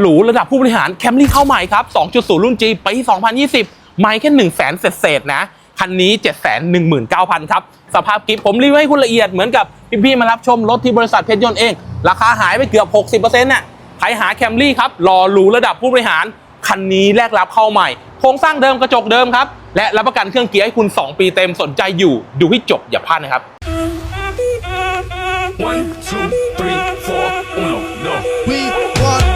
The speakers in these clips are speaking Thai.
หรูระดับผู้บริหารแคมรี่เข้าใหม่ครับ 2.0 รุ่น G ปี2020 ไม่แค่ 1 0 0 0 0แสนเศษๆนะ คันนี้ 719,000 ครับ สภาพกิฟผมรีวิวให้คุณละเอียดเหมือนกับพี่ๆมารับชมรถที่บริษัทเพชรยนต์เอง ราคาหายไปเกือบ 60%น่ะใครหาแคมรี่ครับรอหรูระดับผู้บริหาร คันนี้แลกรับเข้าใหม่ โครงสร้างเดิมกระจกเดิมครับ และรับประกันเครื่องเกียร์ให้คุณ 2 ปีเต็มสนใจอยู่ ดูให้จบอย่าพลาดนะครับ One, two,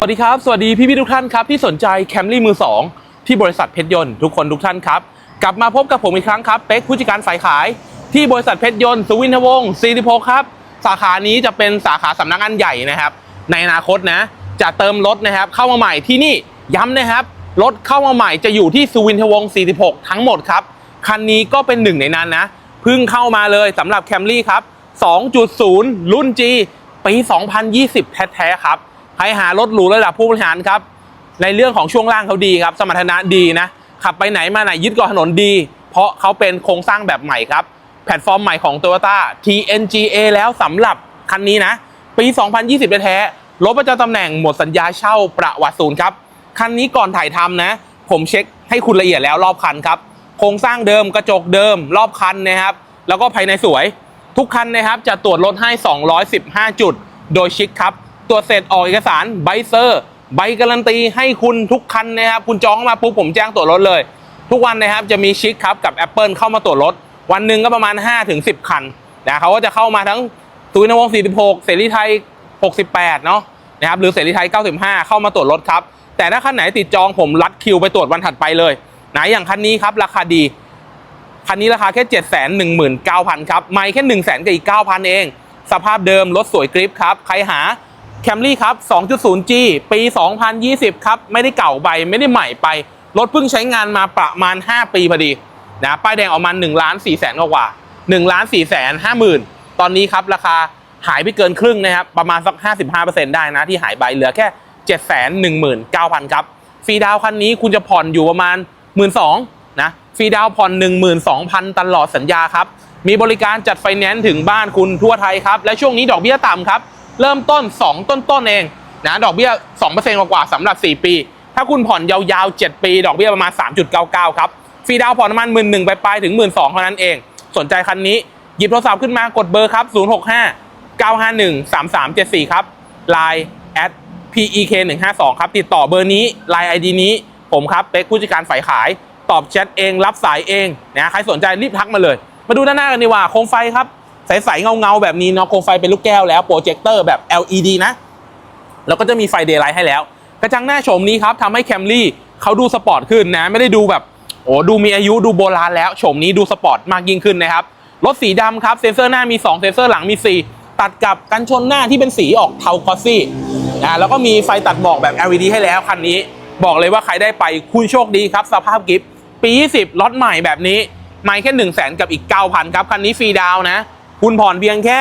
วัสดีครับ สวัสดีพี่พี่ทุกท่านครับที่สนใจแคมรี่มือ 2 ที่บริษัทเพชรยนต์ทุกคนทุกท่านครับ กลับมาพบกับผมอีกครั้งครับ เป็กผู้จัดการฝ่ายขาย ที่บริษัทเพชรยนต์สุวินทวงศ์46ครับ สาขานี้จะเป็นสาขาสำนักงานใหญ่นะครับ ในอนาคตนะ จะเติมรถนะครับ เข้ามาใหม่ที่นี่ย้ำนะครับ รถเข้ามาใหม่จะอยู่ที่สุวินทวงศ์46 ทั้งหมดครับ คันนี้ก็เป็นหนึ่งในนั้นนะเพิ่งเข้ามาเลยสำหรับแคมรี่ครับ2.0 รุ่น G ปี 2020 แท้ๆครับ ใครหารถหรูระดับผู้บริหารครับ ในเรื่องของช่วงล่างเขาดีครับ สมรรถนะดีนะ ขับไปไหนมาไหนยึดเกาะถนนดี เพราะเขาเป็นโครงสร้างแบบใหม่ครับ แพลตฟอร์มใหม่ของ Toyota TNGA แล้วสำหรับคันนี้นะ ปี 2020แท้รถประจำตำแหน่งหมดสัญญาเช่าประวัติศูนย์ครับ คันนี้ก่อนถ่ายทำนะ ผมเช็คให้คุณละเอียดแล้วรอบคันครับ โครงสร้างเดิมกระจกเดิม รอบคันนะครับ แล้วก็ภายในสวย ทุกคันนะครับจะตรวจรถให้ 215 จุด โดยชิคครับ ตรวจเสร็จออกเอกสารใบเซอร์ใบการันตีให้คุณทุกคันนะครับ คุณจองมาปุ๊บผมแจ้งตรวจรถเลย ทุกวันนะครับจะมีชิคครับกับ Apple เข้ามาตรวจรถ วันหนึ่งก็ประมาณ 5-10 คันนะเขาก็จะเข้ามาทั้งสุวินวงศ์46 เสรีไทย 68 เนาะนะครับหรือเสรีไทย 95 เข้ามาตรวจรถครับ แต่ถ้าคันไหนติดจองผมรัดคิวไปตรวจวันถัดไปเลยนะอย่างคันนี้ครับราคาดี คันนี้ราคาแค่ 7 1 9 0 0 0 ครับ ไม่แค่ 1 0 0 0 0 0กับอีก 9,000 เอง สภาพเดิมรถสวยกริปครับ ใครหา Camry ครับ 2.0G ปี 2020 ครับ ไม่ได้เก่าไป ไม่ได้ใหม่ไป รถเพิ่งใช้งานมาประมาณ 5 ปีพอดีนะป้ายแดงออกมา1ล้าน4แสนกว่า1ล้าน4แสน5หมื่นตอนนี้ครับ ราคาหายไปเกินครึ่งนะครับ ประมาณสัก 55%ได้นะ ที่หายไปเหลือแค่ 7 1 9 0 0 0 ครับ ฟรีดาวน์คันนี้คุณจะผ่อนอยู่ประมาณ 1 2 0 0 0นะฟรีดาวน์ผ่อน 12,000 ตลอดสัญญาครับ มีบริการจัดไฟแนนซ์ถึงบ้านคุณทั่วไทยครับ และช่วงนี้ดอกเบี้ยต่ำครับ เริ่มต้น 2 ต้นต้นเองนะดอกเบี้ย2%กว่าๆสำหรับ 4 ปี ถ้าคุณผ่อนยาวๆ 7 ปี ดอกเบี้ยประมาณ 3.99 ครับฟรีดาวผ่อนประมาณ1 1 0 0ไปปลายๆถึง1 2 0 0เท่านั้นเอง สนใจคันนี้หยิบโทรศัพท์ขึ้นมากดเบอร์ครับ 065 951 3374 ครับ Line at PEK 152ครับ ติดต่อเบอร์นี้ Line ID นี้ ผมครับ เป็กผู้จัดการฝ่ายขาย ตอบแชทเอง รับสายเองนะใครสนใจรีบทักมาเลย มาดูด้านหน้ากันดีกว่า โคมไฟครับ ใสๆเงาๆ แบบนี้เนาะโคมไฟเป็นลูกแก้วแล้วโปรเจคเตอร์แบบ LED นะ แล้วก็จะมีไฟเดย์ไลท์ให้แล้ว กระจังหน้าโฉมนี้ครับทำให้แคมรี่เขาดูสปอร์ตขึ้นนะ ไม่ได้ดูแบบโอ้ดูมีอายุดูโบราณแล้วโฉมนี้ดูสปอร์ตมากยิ่งขึ้นนะครับรถสีดำครับเซนเซอร์หน้ามี 2 เซนเซอร์หลังมี 4 ตัดกับกันชนหน้าที่เป็นสีออกเทาคอสซี่นะแล้วก็มีไฟตัดหมอกแบบ LED ให้แล้วคันนี้ บอกเลยว่าใครได้ไปคุณโชคดีครับ สภาพกิฟต์ปี 20ล็อตใหม่แบบนี้ไม่แค่ 1 0 0 0 0แสนกับอีก 9,000 ครับ คันนี้ฟรีดาวนะ คุณผ่อนเพียงแค่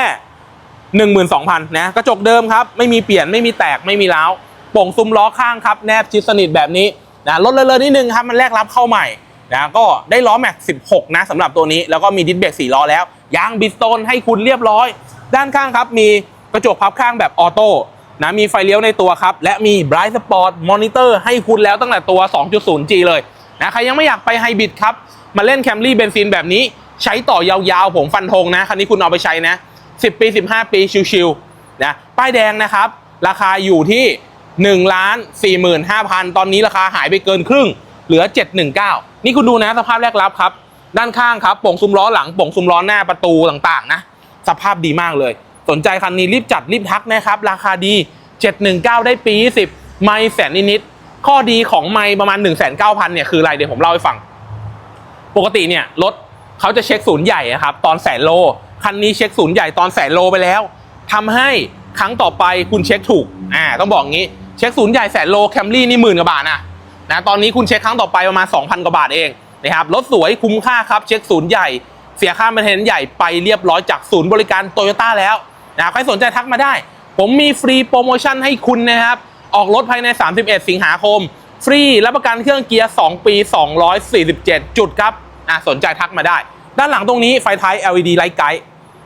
12,000นะกระจกเดิมครับ ไม่มีเปลี่ยนไม่มีแตกไม่มีร้าวโป่งซุ้มล้อข้างครับแนบชิดสนิทแบบนี้นะลดเลยๆนิดนึงครับมันแลกรับเข้าใหม่นะก็ได้ล้อแม็ก 16 นะสำหรับตัวนี้ แล้วก็มีดิสเบรก4ล้อแล้วยางบิสโตนให้คุณเรียบร้อย ด้านข้างครับมีกระจกพับข้างแบบออโต้นะมีไฟเลี้ยวในตัวครับ และมี Bright Spot Monitor ให้คุณแล้วตั้งแต่ตัว 2.0G เลยนะใครยังไม่อยากไปไฮบริดครับ มาเล่นแคมรี่เบนซินแบบนี้ ใช้ต่อยาวๆผมฟันธงนะคันนี้คุณเอาไปใช้นะ10 ปี 15 ปีชิวๆนะป้ายแดงนะครับ ราคาอยู่ที่1ล้าน45,000 ตอนนี้ราคาหายไปเกินครึ่ง เหลือ 719 นี่คุณดูนะสภาพแรกรับครับ ด้านข้างครับป่งซุ้มล้อหลังป่งซุ้มล้อหน้าประตูต่างๆนะสภาพดีมากเลย สนใจคันนี้รีบจัดรีบทักนะครับ ราคาดี 719 ได้ปี10ไม่แสนนิดๆข้อดีของไม่ประมาณ 1 9 0 0 0เนี่ยคืออะไรเดี๋ยวผมเล่าให้ฟัง ปกติเนี่ยรถ เขาจะเช็คศูนย์ใหญ่นะครับตอนแสนโล คันนี้เช็คศูนย์ใหญ่ตอนแสนโลไปแล้วทำให้ครั้งต่อไปคุณเช็คถูกอ่าต้องบอกงี้เช็คศูนย์ใหญ่แสนโลแคมรี่นี่หมื่นกว่าบาทนะนะตอนนี้คุณเช็คครั้งต่อไปประมาณ 2,000 กว่าบาทเองนะครับรถสวยคุ้มค่าครับเช็คศูนย์ใหญ่ เสียค่าเมนเทนใหญ่ไปเรียบร้อยจากศูนย์บริการโตโยต้าแล้วนะใครสนใจทักมาได้ ผมมีฟรีโปรโมชั่นให้คุณนะครับออกรถภายใน 31 สิงหาคม ฟรีรับประกันเครื่องเกียร์ 2 ปี 247 จุดครับ อะสนใจทักมาได้ ด้านหลังตรงนี้ไฟท้าย LED Light Guide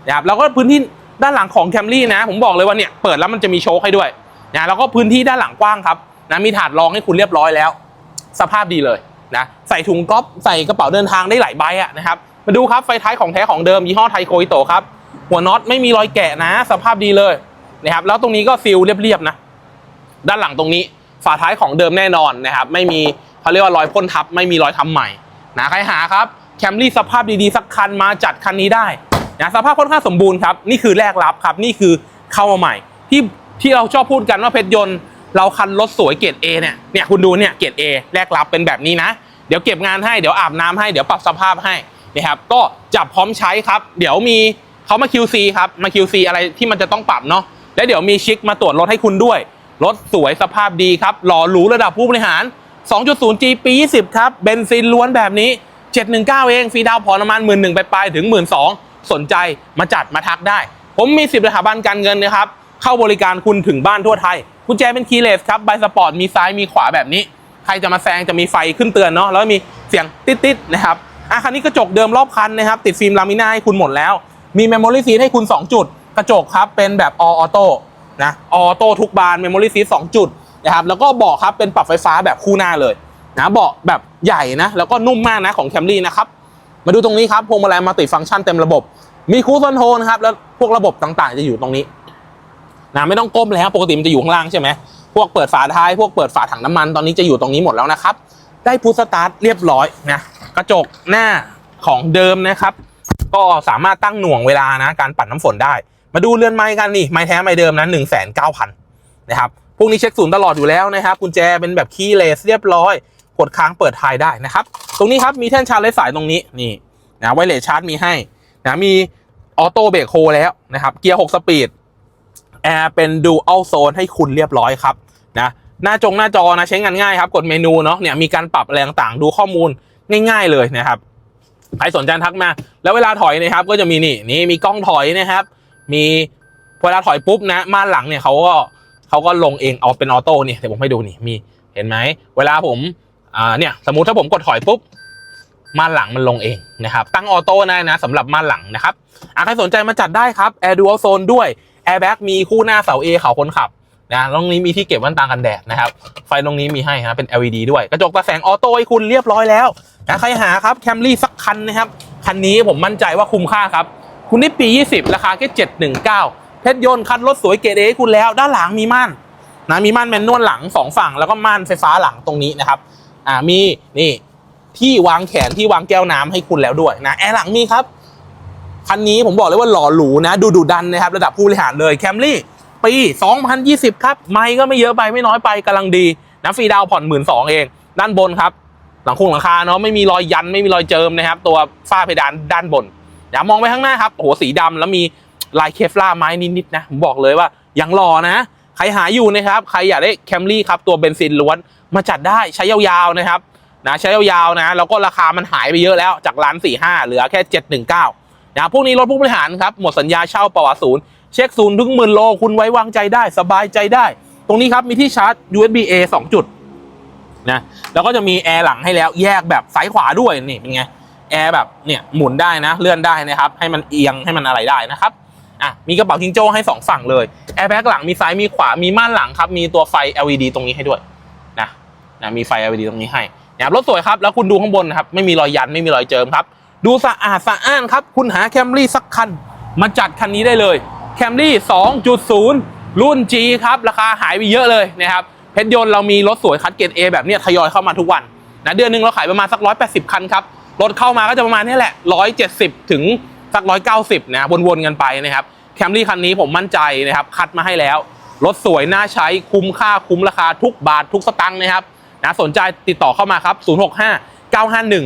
นะครับแล้วก็พื้นที่ด้านหลังของ Camry นะ ผมบอกเลยว่าเนี่ยเปิดแล้วมันจะมีโชคให้ด้วยนะแล้วก็พื้นที่ด้านหลังกว้างครับนะมีถาดรองให้คุณเรียบร้อยแล้ว สภาพดีเลยนะใส่ถุงก๊อฟใส่กระเป๋าเดินทางได้หลายใบอะนะครับมาดูครับไฟท้ายของแท้ของเดิมยี่ห้อไทโคอิโตครับหัวน็อตไม่มีรอยแกะนะ สภาพดีเลยนะครับแล้วตรงนี้ก็ซีลเรียบๆนะ ด้านหลังตรงนี้ฝาท้ายของเดิมแน่นอนนะครับ ไม่มีเขาเรียกว่ารอยพ่นทับ ไม่มีรอยทำใหม่ นะใครหาครับแคมรี่สภาพดีๆ สักคันมาจัดคันนี้ได้นะสภาพค่อนข้างสมบูรณ์ครับ นี่คือแรกรับครับ นี่คือเข้ามาใหม่ ที่ที่เราชอบพูดกันว่าเพชรยนต์ เราคันรถสวยเกรด A เนี่ยเนี่ยคุณดูเนี่ยเกรด A แรกรับเป็นแบบนี้นะ เดี๋ยวเก็บงานให้เดี๋ยวอาบน้ำให้เดี๋ยวปรับสภาพให้นะครับก็จับพร้อมใช้ครับ เดี๋ยวมีเขามา QC ครับมา QC อะไรที่มันจะต้องปรับเนาะแล้วเดี๋ยวมีชิคมาตรวจรถให้คุณด้วยรถสวยสภาพดีครับหล่อหรูระดับผู้บริหาร 2.0G ปี 20 ครับ เบนซินล้วนแบบนี้ 719 เอง ฟรีดาวผ่อนประมาณ 1 1 0 0 0ไปปลายๆถึง 1 2 0 0สนใจมาจัดมาทักได้ ผมมี 10สถาบันการเงินนะครับ เข้าบริการคุณถึงบ้านทั่วไทยกุญแจเป็นคีย์เลสครับใบสปอร์ตมีซ้ายมีขวาแบบนี้ ใครจะมาแซงจะมีไฟขึ้นเตือนเนาะแล้วมีเสียงติดๆนะครับอะคันนี้กระจกเดิมรอบคันนะครับ ติดฟิล์มลามิน่าให้คุณหมดแล้ว มีเมมโมรี่ซีให้คุณ 2 จุด กระจกครับเป็นแบบออโต้นะออโต้ทุกบานเมมโมรี่ซีสองจุด นะครับแล้วก็เบาะครับเป็นปรับไฟฟ้าแบบคู่หน้าเลยนะเบาะแบบใหญ่นะแล้วก็นุ่มมากนะของแคมรี่นะครับมาดูตรงนี้ครับพวงมาลัยมัลติฟังก์ชันเต็มระบบ มีคูลคอนโทรลนะครับแล้วพวกระบบต่างๆ จะอยู่ตรงนี้นะไม่ต้องก้มแล้วปกติมันจะอยู่ข้างล่างใช่ไหมพวกเปิดฝาท้ายพวกเปิดฝาถังน้ำมันตอนนี้จะอยู่ตรงนี้หมดแล้วนะครับได้พุทสตาร์ทเรียบร้อยนะกระจกหน้าของเดิมนะครับ ก็สามารถตั้งหน่วงเวลานะการปัดน้ำฝนได้ มาดูเรือนไม้กันนี่ไม้แท้ไม้เดิมนะหนึ่งแสนเก้าพันนะครับ พวกนี้เช็คศูนย์ตลอดอยู่แล้วนะครับกุญแจเป็นแบบคีย์เลสเรียบร้อย กดค้างเปิดทายได้นะครับ ตรงนี้ครับมีแท่นชาร์จไร้สายตรงนี้นี่นะไวเลสชาร์จมีให้นะมีออโต้เบรกโฮแล้วนะครับ เกียร์6สปีดแอร์เป็นดูอัลโซนให้คุณเรียบร้อยครับนะหน้าจงหน้าจอนะใช้งานง่ายครับกดเมนูเนาะเนี่ยมีการปรับอะไรต่างดูข้อมูลง่าย ๆเลยนะครับใครสนใจทักมา แล้วเวลาถอยนะครับ ก็จะมีนี่นี่มีกล้องถอยนะครับ มีเวลาถอยปุ๊บนะม่านหลังเนี่ยเขาก็ เขาก็ลงเองเอาเป็นออโต้เนี่เดี๋ยวผมให้ดูนี่มีเห็นไหมเวลาผมอ่าเนี่ยสมมุติถ้าผมกดถอยปุ๊บม่านหลังมันลงเองนะครับ ตั้งออโต้ได้นะสำหรับม่านหลังนะครับใครสนใจมาจัดได้ครับ Air Dual Zone ด้วย Airbag มีคู่หน้าเสา A เขาคนขับนะตรงนี้มีที่เก็บแว่นตากันแดดนะครับ ไฟตรงนี้มีให้นะเป็น LED ด้วย กระจกตาแสงออโต้ให้คุณเรียบร้อยแล้วนะใครหาครับแคมรี่สักคันนะครับ คันนี้ผมมั่นใจว่าคุ้มค่าครับ คุณได้ปี 20 ราคาแค่719 เพชรยนต์คันรถสวยเกรดเอให้คุณแล้ว ด้านหลังมีม่านนะมีม่านแมนนวลหลัง2ฝั่งแล้วก็ม่านไฟฟ้าหลังตรงนี้นะครับอ่ามีนี่ที่วางแขนที่วางแก้วน้ำให้คุณแล้วด้วยนะแอร์หลังมีครับคันนี้ผมบอกเลยว่าหล่อหรูนะ ดูดุดันนะครับ ระดับผู้บริหารเลยแคมรี่ปี 2020 ครับ ไม่ก็ไม่เยอะไปไม่น้อยไปกำลังดีนะฟรีดาวผ่อน1 2ื่นสองเอง ด้านบนครับ หลังคงหลังคาเนาะไม่มีรอยยันไม่มีรอยเจิมนะครับ ตัวฝ้าเพดานด้านบนเดี๋ยวมองไปข้างหน้าครับโอ้โหสีดำแล้วมี ลายเคฟล่าไม้นิดๆนะผมบอกเลยว่ายังหล่อนะ ใครหาอยู่นะครับใครอยากได้แคมรี่ครับตัวเบนซินล้วนมาจัดได้ใช้ยาวๆนะครับนะใช้ยาวๆนะแล้วก็ราคามันหายไปเยอะแล้วจากร้านสี่ห้าเหลือแค่เจ็ดหนึ่งเก้านะพวกนี้รถผู้บริหารครับหมดสัญญาเช่าประวัติศูนย์เช็คศูนย์ถึงหมื่นโลคุณไว้วางใจได้สบายใจได้ ตรงนี้ครับมีที่ชาร์จ USB A 2 จุดนะแล้วก็จะมีแอร์หลังให้แล้วแยกแบบซ้ายขวาด้วยนี่เป็นไงแอร์แบบเนี่ยหมุนได้นะ เลื่อนได้นะครับ ให้มันเอียงให้มันอะไรได้นะครับ อะมีกระเป๋าทิงโจ้ให้ 2 ฝั่งเลยแอร์แบ็กหลังมีซ้ายมีขวามีม่านหลังครับมีตัวไฟ LED ตรงนี้ให้ด้วยนะนะมีไฟ LED ตรงนี้ให้นะครับรถสวยครับแล้วคุณดูข้างบนนะครับไม่มีรอยยันไม่มีรอยเจิมครับ ดูสะอาดสะอ้านครับ คุณหาแคมรี่สักคัน มาจัดคันนี้ได้เลยแคมรี่2.0 รุ่น G ครับ ราคาหายไปเยอะเลยนะครับเพชรยนต์เรามีรถสวยคัดเกรด A แบบเนี้ยทยอยเข้ามาทุกวันนะเดือนหนึ่งเราขายประมาณสัก 180 คันครับรถเข้ามาก็จะประมาณนี้แหละ 170 ถึง สัก190นะวนๆกันไปนะครับแคมรี่คันนี้ผมมั่นใจนะครับคัดมาให้แล้ว รถสวยน่าใช้คุ้มค่าคุ้มราคาทุกบาททุกสตังค์นะครับนะสนใจติดต่อเข้ามาครับ 065 951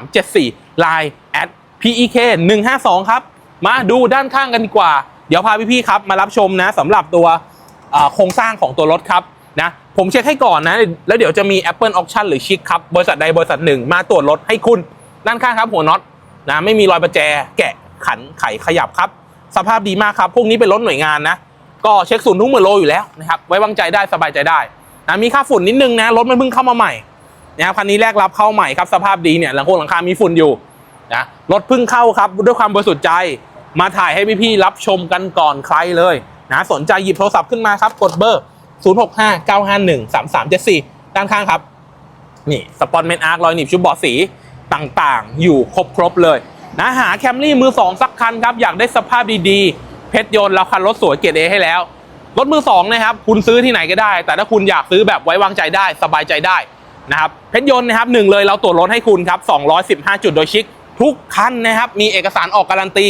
3374 Line at PEK 152 ครับ มาดูด้านข้างกันดีกว่า เดี๋ยวพาพี่ๆครับมารับชมนะสำหรับตัวโครงสร้างของตัวรถครับนะผมเช็คให้ก่อนนะ แล้วเดี๋ยวจะมี Apple Auction หรือชิคครับ บริษัทใดบริษัทหนึ่งมาตรวจรถให้คุณ ด้านข้างครับหัวน็อต นะไม่มีรอยประแจแกะขันไขขยับครับ สภาพดีมากครับ พวกนี้เป็นรถหน่วยงานนะ ก็เช็คศูนย์ทุกหมื่นโลอยู่แล้วนะครับไว้วางใจได้สบายใจได้นะมีค่าฝุ่นนิดนึงนะรถมันเพิ่งเข้ามาใหม่นะครับคันนี้แรกรับเข้าใหม่ครับสภาพดีเนี่ยหลังโคงหลังคามีฝุ่นอยู่นะรถเพิ่งเข้าครับด้วยความบริสุทธิ์ใจ มาถ่ายให้พี่ๆรับชมกันก่อนใครเลยนะสนใจหยิบโทรศัพท์ขึ้นมาครับกดเบอร์ 065 951 3374 ด้านข้างครับ นี่สปอนเมนอาร์ครอยหนีบชุดเบาะสี ต่างๆ อยู่ครบๆเลยนะหาแคมรี่มือ2สักคันครับ อยากได้สภาพดีๆ เพชรยนต์เราคันรถสวยเกียรติเอให้แล้ว รถมือ2นะครับ คุณซื้อที่ไหนก็ได้ แต่ถ้าคุณอยากซื้อแบบไว้วางใจได้สบายใจได้นะครับเพชรยนต์นะครับหนึ่งเลยเราตรวจรถให้คุณครับ 215 จุดโดยชิคทุกคันนะครับ มีเอกสารออกการันตี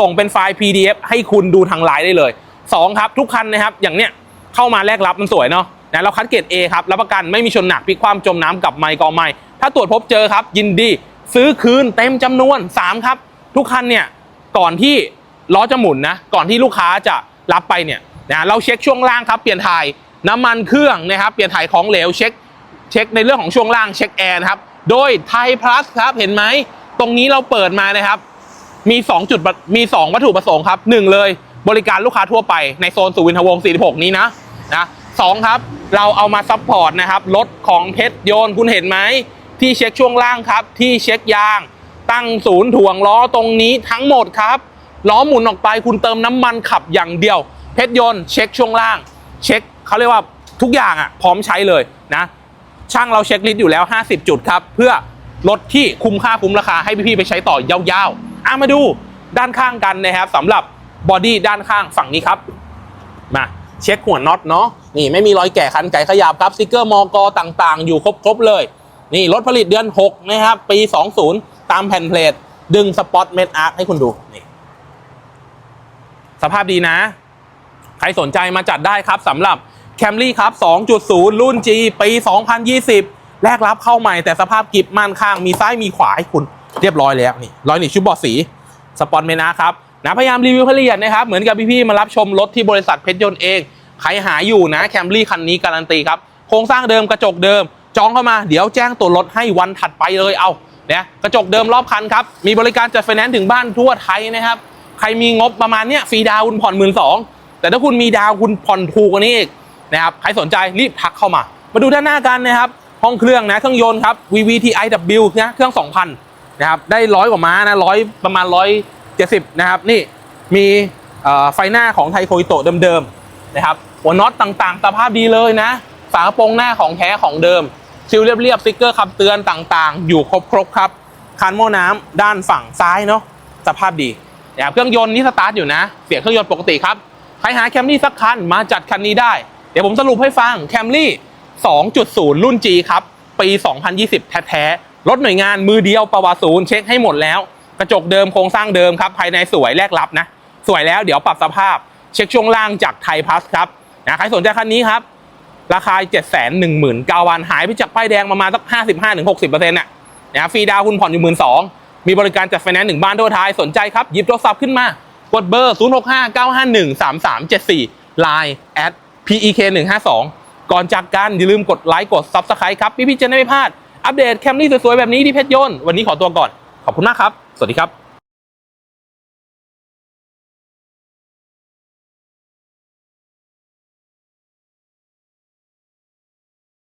ส่งเป็นไฟล์ PDF ให้คุณดูทางไลน์ได้เลย 2 ครับทุกคันนะครับอย่างเนี้ยเข้ามาแลกรับมันสวยเนาะนะเราคัดเกรด A ครับรับประกันไม่มีชนหนักพลิกคว่ำจมน้ำกับไมค์กอไมค์ ถ้าตรวจพบเจอครับ ยินดีซื้อคืนเต็มจำนวน 3 ครับ ทุกคันเนี่ยก่อนที่ล้อจะหมุนนะก่อนที่ลูกค้าจะรับไปเนี่ยนะเราเช็คช่วงล่างครับเปลี่ยนถ่ายน้ำมันเครื่องนะครับ เปลี่ยนถ่ายของเหลวเช็คเช็คในเรื่องของช่วงล่างเช็คแอร์นะครับโดยไทยพลัสครับเห็นไหมตรงนี้เราเปิดมานะครับ มี 2 จุดมี 2 วัตถุประสงค์ครับ 1 เลยบริการลูกค้าทั่วไปในโซนสุวินทวงศ์46 นี้นะนะสองครับ เราเอามาซัพพอร์ตนะครับรถของเพชรโยนคุณเห็นไหม ที่เช็คช่วงล่างครับ ที่เช็คยาง ตั้งศูนย์ถ่วงล้อตรงนี้ทั้งหมดครับล้อหมุนออกไปคุณเติมน้ำมันขับอย่างเดียว เพชรยนต์เช็คช่วงล่าง เช็คเขาเรียกว่าทุกอย่างอะพร้อมใช้เลยนะช่างเราเช็คลิสต์อยู่แล้ว 50 จุดครับ เพื่อรถที่คุ้มค่าคุ้มราคาให้พี่ๆไปใช้ต่อยาวๆอะมาดูด้านข้างกันนะครับสำหรับบอดี้ด้านข้างฝั่งนี้ครับมาเช็คหัวน็อตเนาะนี่ไม่มีรอยแก่คันไก่ขยับครับสติกเกอร์มอกต่างๆ อยู่ครบๆเลย นี่รถผลิตเดือน 6 นะครับ ปี 20 ตามแผ่นเพลทดึงสปอตเมดอาร์คให้คุณดูนี่สภาพดีนะ ใครสนใจมาจัดได้ครับสำหรับ Camry ครับ 2.0 รุ่น G ปี 2020 แลกรับเข้าใหม่แต่สภาพกิบม่านข้างมีซ้ายมีขวาให้คุณเรียบร้อยแล้วนี่รอยนีบชุดบอดสีสปอนเมนะครับนะพยายามรีวิวให้ละเอียดนะครับ เหมือนกับพี่ๆมารับชมรถที่บริษัทเพชรยนต์เอง ใครหาอยู่นะแคมรี่คันนี้การันตีครับ โครงสร้างเดิมกระจกเดิม จองเข้ามาเดี๋ยวแจ้งตัวรถให้วันถัดไปเลยเอาเนี่ยกระจกเดิมรอบคันครับ มีบริการจัดไฟแนนซ์ถึงบ้านทั่วไทยนะครับ ใครมีงบประมาณเนี้ยฟรีดาวคุณผ่อนหมื่นสองแต่ถ้าคุณมีดาวคุณผ่อนถูกกว่านี้อีกนะครับใครสนใจรีบทักเข้ามา มาดูด้านหน้ากันนะครับห้องเครื่องนะเครื่องยนต์ครับ VVTiW นะเครื่อง 2,000นะครับได้ร้อยกว่าม้านะร้อยประมาณร้อยเจ็ดสิบนะครับนี่มีไฟหน้าของไทโคอิโตะเดิมๆนะครับหัวน็อตต่างๆสภาพดีเลยนะากระโปรงหน้าของแท้ของเดิมซิลเรียบๆสติ๊กเกอร์คำเตือนต่างๆ อยู่ครบๆครับคันโม่น้ำด้านฝั่งซ้ายเนาะสภาพดีนะครับเครื่องยนต์นี่สตาร์ทอยู่นะ เสียงเครื่องยนต์ปกติครับใครหาแคมรี่สักคันมาจัดคันนี้ได้ เดี๋ยวผมสรุปให้ฟังแคมรี่ 2.0 รุ่น G ครับ ปี 2020 แท้ๆรถหน่วยงานมือเดียวประวัติศูนย์เช็คให้หมดแล้ว กระจกเดิมโครงสร้างเดิมครับ ภายในสวยแลกรับนะ สวยแล้วเดี๋ยวปรับสภาพ เช็คช่วงล่างจากไทยพัสครับนะใครสนใจคันนี้ครับ ราคา 7 1 9 0 0 0วันหายไปจากป้ายแดงประมาณสัก 55-60%น่ะนะฟรีดาวคุณผ่อนอยู่ 12,000มีบริการจัดไฟแนนซ์หนึ่งบ้านทั่วไทยสนใจครับหยิบโทรศัพท์ขึ้นมากดเบอร์ 0659513374 Line at PEK 152 ก่อนจากกันอย่าลืมกดไลค์กด Subscribe ครับ พี่ๆจะได้ไม่พลาด อัปเดตแคมรี่สวยๆ แบบนี้ที่เพชรยนต์วันนี้ขอตัวก่อน ขอบคุณมากครับ สวัสดีครับ